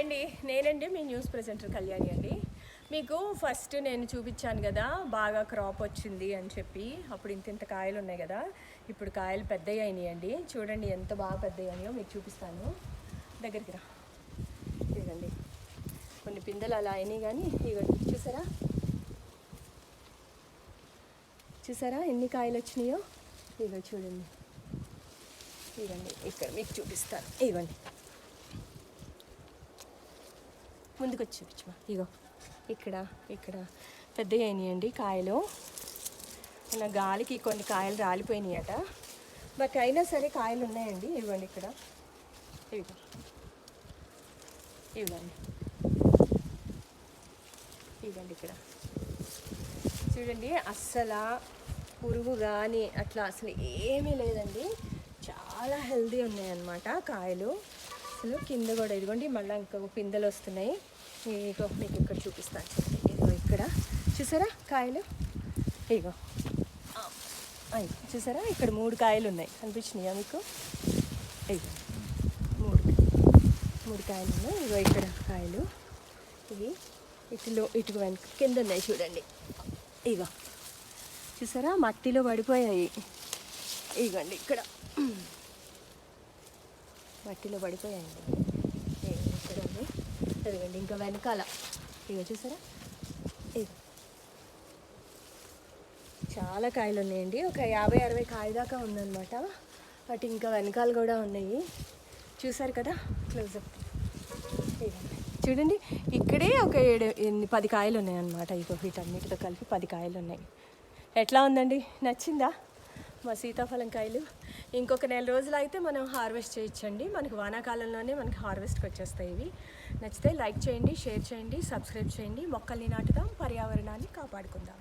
అండి నేనండి మీ news presenter Kalyani అండి. మీకు ఫస్ట్ నేను చూపించాను కదా బాగా క్రాప్ వచ్చింది అని చెప్పి. అప్పుడు ఇంత ఇంత కాయలు ఉన్నాయి కదా ఇప్పుడు కాయలు పెద్దవి అయినాయి అండి. చూడండి ఎంత బాగా పెద్దవి అయినాయో మీకు చూపిస్తాను. దగ్గరికి రా. ఇదిగండి. కొన్ని పిందెలు అలా అయినాయి కానీ ఇవ్వండి చూసారా? చూసారా ఎన్ని కాయలు వచ్చినాయో? ఇగో చూడండి. ఇవ్వండి ఇక్కడ మీకు చూపిస్తాను. ఇవ్వండి ముందుకు వచ్చి చూపించమా ఇగో ఇక్కడ ఇక్కడ. పెద్దగా అయినాయండి కాయలు. మన గాలికి కొన్ని కాయలు రాలిపోయినాయట. బట్ అయినా సరే కాయలు ఉన్నాయండి. ఇవ్వండి ఇక్కడ. ఇవిగో ఇవ్వండి. ఇవ్వండి ఇక్కడ. చూడండి అస్సలు పురుగు కానీ అట్లా అసలు ఏమీ లేదండి. చాలా హెల్దీ ఉన్నాయన్నమాట కాయలు. అసలు కింద కూడా ఇదిగోండి మళ్ళీ ఇంకొక పిందెలు వస్తున్నాయి. ఇగో మీకు ఇక్కడ చూపిస్తాను. ఇదిగో ఇక్కడ. చూసారా కాయలు? ఇగో అయ్యి చూసారా? ఇక్కడ మూడు కాయలు ఉన్నాయి. కనిపించినాయా మీకు? ఇగో మూడు. మూడు కాయలు ఉన్నాయి. ఇగో ఇక్కడ కాయలు. ఇవి ఇటులో ఇటు వెనక కింద ఉన్నాయి చూడండి. ఇగో చూసారా? మట్టిలో పడిపోయాయి. ఇగోండి ఇక్కడ. మట్టిలో పడిపోయాయండి. ఇగో ఇక్కడ ఇంకా వెనకాల. ఇగో చూసారా? ఇగో చాలా కాయలు ఉన్నాయండి. ఒక యాభై అరవై కాయ దాకా ఉందన్నమాట. బట్ ఇంకా వెనకాల కూడా ఉన్నాయి. చూసారు కదా? క్లోజప్ చూడండి ఇక్కడే ఒక ఏడు ఎన్ని పది కాయలు ఉన్నాయి అన్నమాట ఇగో వీటన్నిటితో కలిపి పది కాయలు ఉన్నాయి. ఎట్లా ఉందండి? నచ్చిందా? మా సీతాఫలం కాయలు ఇంకొక నెల రోజులు అయితే మనం హార్వెస్ట్ చేయొచ్చండి. మనకి వానాకాలంలోనే మనకి హార్వెస్ట్కి వచ్చేస్తాయి ఇవి. నచ్చితే లైక్ చేయండి షేర్ చేయండి సబ్స్క్రైబ్ చేయండి. మొక్కల్ని నాటుదాం పర్యావరణాన్ని కాపాడుకుందాం.